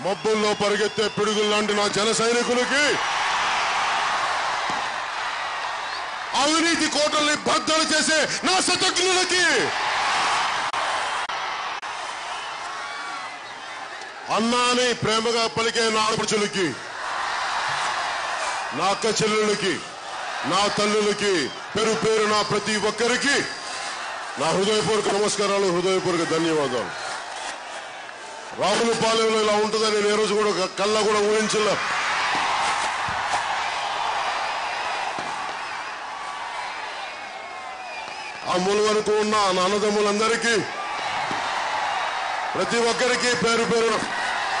మబ్బుల్లో పరిగెత్తే పిడుగుల్లాంటి నా జన సైనికులకి అవినీతి కోటల్ని బద్దలు చేసే నా శతజ్ఞులకి అన్నాని ప్రేమగా పలికే నా ఆడపడుచులకి నా అక్క చెల్లెళ్ళకి నా తల్లులకి పేరు పేరు నా ప్రతి ఒక్కరికి నా హృదయపూర్వక నమస్కారాలు హృదయపూర్వక ధన్యవాదాలు. రాముల పాలెంలో ఇలా ఉంటుందని నేను ఏ రోజు కూడా కళ్ళ కూడా ఊహించలే ఆ మూల వరకు ఉన్న నా అన్నదమ్ములందరికీ ప్రతి ఒక్కరికి పేరు పేరు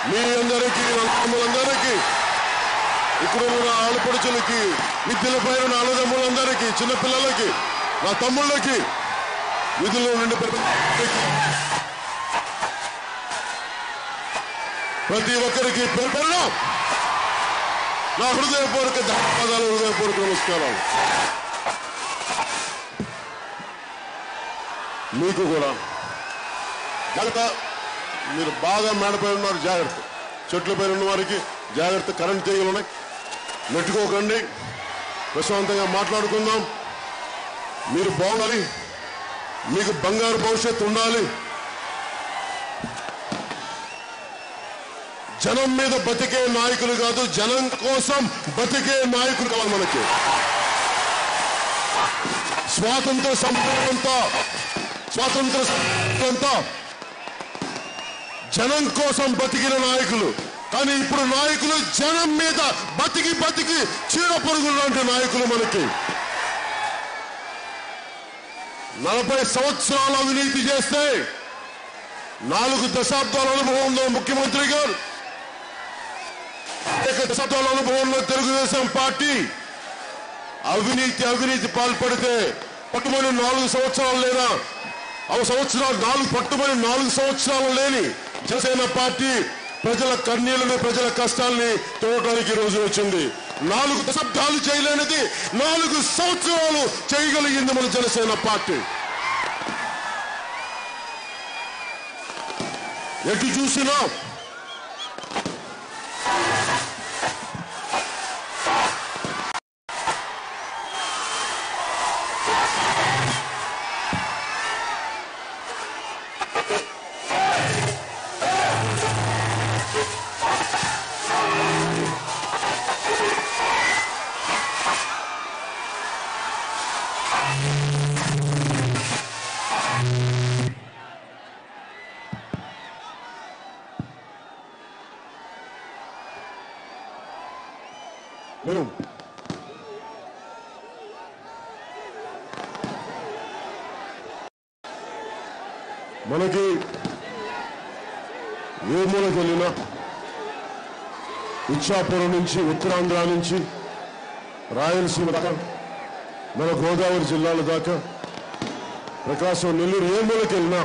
మీ అందరికీ నా అన్నదమ్ములందరికీ ఇక్కడ ఉన్న ఆడపడుచులకి విద్యల పైన నా అన్నదమ్ములందరికీ చిన్నపిల్లలకి నా తమ్ముళ్ళకి విధుల్లో నుండి ప్రతి- ఒక్కరికి పేరు నా హృదయపూర్వక ధన్యవాదాలు హృదయపూర్వక నమస్కారాలు. మీకు కూడా. జాగ్రత్త మీరు బాగా మేడపై ఉన్నారు జాగ్రత్త. చెట్ల పైన ఉన్న వారికి జాగ్రత్త కరెంట్ తీగలు ఉన్నాయి. నెట్టుకోకండి ప్రశాంతంగా మాట్లాడుకుందాం. మీరు బాగుండాలి. మీకు బంగారు భవిష్యత్తు ఉండాలి. జనం మీద బతికే నాయకులు కాదు జనం కోసం బతికే నాయకులు కావాలి మనకి. స్వాతంత్ర సంపూర్ణంతో స్వాతంత్ర సంపూర్ణంతో జనం కోసం బతికిన నాయకులు. కానీ ఇప్పుడు నాయకులు జనం మీద బతికి బతికి చీడ పొరుగులు లాంటి నాయకులు మనకి. నలభై సంవత్సరాల అవినీతి చేస్తే నాలుగు దశాబ్దాల అనుభవం ఉన్న ముఖ్యమంత్రి గారు అనేక దశాబ్దాల అనుభవంలో తెలుగుదేశం పార్టీ అవినీతి అవినీతి పాల్పడితే పట్టుమని నాలుగు సంవత్సరాలు లేదా అవ సంవత్సరాలు నాలుగు పట్టుమని నాలుగు సంవత్సరాలు లేని జనసేన పార్టీ ప్రజల కన్నీళ్ళను ప్రజల కష్టాల్ని తోడటానికి రోజు వచ్చింది. నాలుగు దశాబ్దాలు చేయలేనిది నాలుగు సంవత్సరాలు చేయగలిగింది మన జనసేన పార్టీ. ఎటు చూసినా Boom. మనకి ఏ మూలకి వెళ్ళినా ఇచ్చాపురం నుంచి ఉత్తరాంధ్ర నుంచి రాయలసీమ దాకా మన గోదావరి జిల్లాల దాకా ప్రకాశం నెల్లూరు ఏ మూలకి వెళ్ళినా